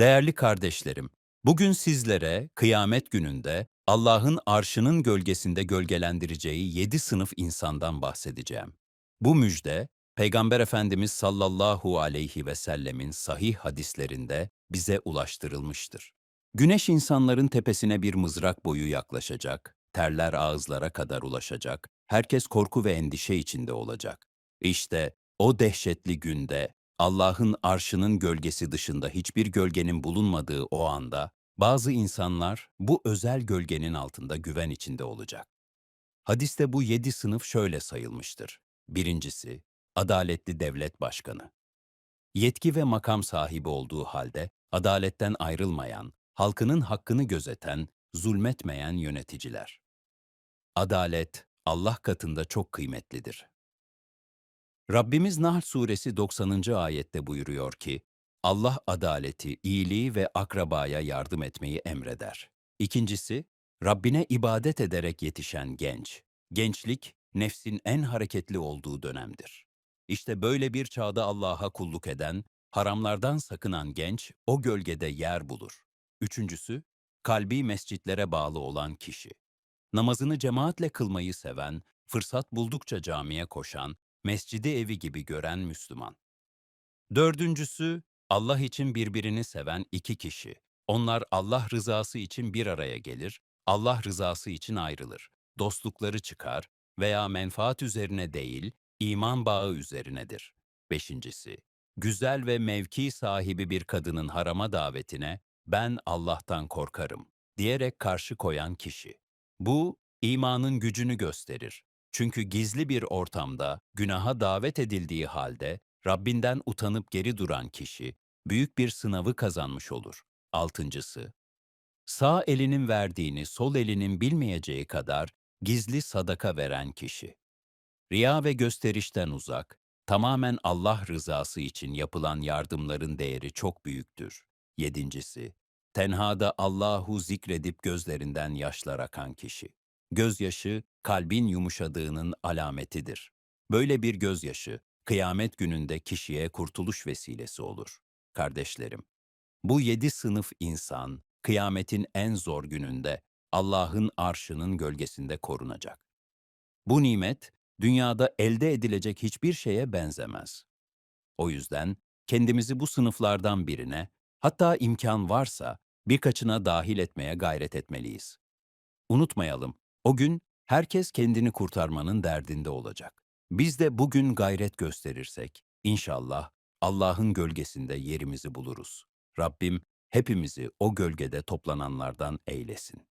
Değerli kardeşlerim, bugün sizlere kıyamet gününde Allah'ın arşının gölgesinde gölgelendireceği yedi sınıf insandan bahsedeceğim. Bu müjde, Peygamber Efendimiz sallallahu aleyhi ve sellemin sahih hadislerinde bize ulaştırılmıştır. Güneş insanların tepesine bir mızrak boyu yaklaşacak, terler ağızlara kadar ulaşacak, herkes korku ve endişe içinde olacak. İşte o dehşetli günde Allah'ın arşının gölgesi dışında hiçbir gölgenin bulunmadığı o anda, bazı insanlar bu özel gölgenin altında güven içinde olacak. Hadiste bu yedi sınıf şöyle sayılmıştır. Birincisi, adaletli devlet başkanı. Yetki ve makam sahibi olduğu halde adaletten ayrılmayan, halkının hakkını gözeten, zulmetmeyen yöneticiler. Adalet, Allah katında çok kıymetlidir. Rabbimiz Nahl suresi 90. ayette buyuruyor ki, Allah adaleti, iyiliği ve akrabaya yardım etmeyi emreder. İkincisi, Rabbine ibadet ederek yetişen genç. Gençlik, nefsin en hareketli olduğu dönemdir. İşte böyle bir çağda Allah'a kulluk eden, haramlardan sakınan genç o gölgede yer bulur. Üçüncüsü, kalbi mescitlere bağlı olan kişi. Namazını cemaatle kılmayı seven, fırsat buldukça camiye koşan, mescidi evi gibi gören Müslüman. Dördüncüsü, Allah için birbirini seven iki kişi. Onlar Allah rızası için bir araya gelir, Allah rızası için ayrılır. Dostlukları çıkar veya menfaat üzerine değil, iman bağı üzerinedir. Beşincisi, güzel ve mevki sahibi bir kadının harama davetine ben Allah'tan korkarım diyerek karşı koyan kişi. Bu, imanın gücünü gösterir. Çünkü gizli bir ortamda günaha davet edildiği halde Rabbinden utanıp geri duran kişi büyük bir sınavı kazanmış olur. Altıncısı, sağ elinin verdiğini sol elinin bilmeyeceği kadar gizli sadaka veren kişi. Riya ve gösterişten uzak, tamamen Allah rızası için yapılan yardımların değeri çok büyüktür. Yedincisi, tenhada Allahu zikredip gözlerinden yaşlar akan kişi. Gözyaşı, kalbin yumuşadığının alametidir. Böyle bir gözyaşı, kıyamet gününde kişiye kurtuluş vesilesi olur. Kardeşlerim, bu yedi sınıf insan, kıyametin en zor gününde Allah'ın arşının gölgesinde korunacak. Bu nimet, dünyada elde edilecek hiçbir şeye benzemez. O yüzden kendimizi bu sınıflardan birine, hatta imkan varsa birkaçına dahil etmeye gayret etmeliyiz. Unutmayalım, o gün herkes kendini kurtarmanın derdinde olacak. Biz de bugün gayret gösterirsek, inşallah Allah'ın gölgesinde yerimizi buluruz. Rabbim hepimizi o gölgede toplananlardan eylesin.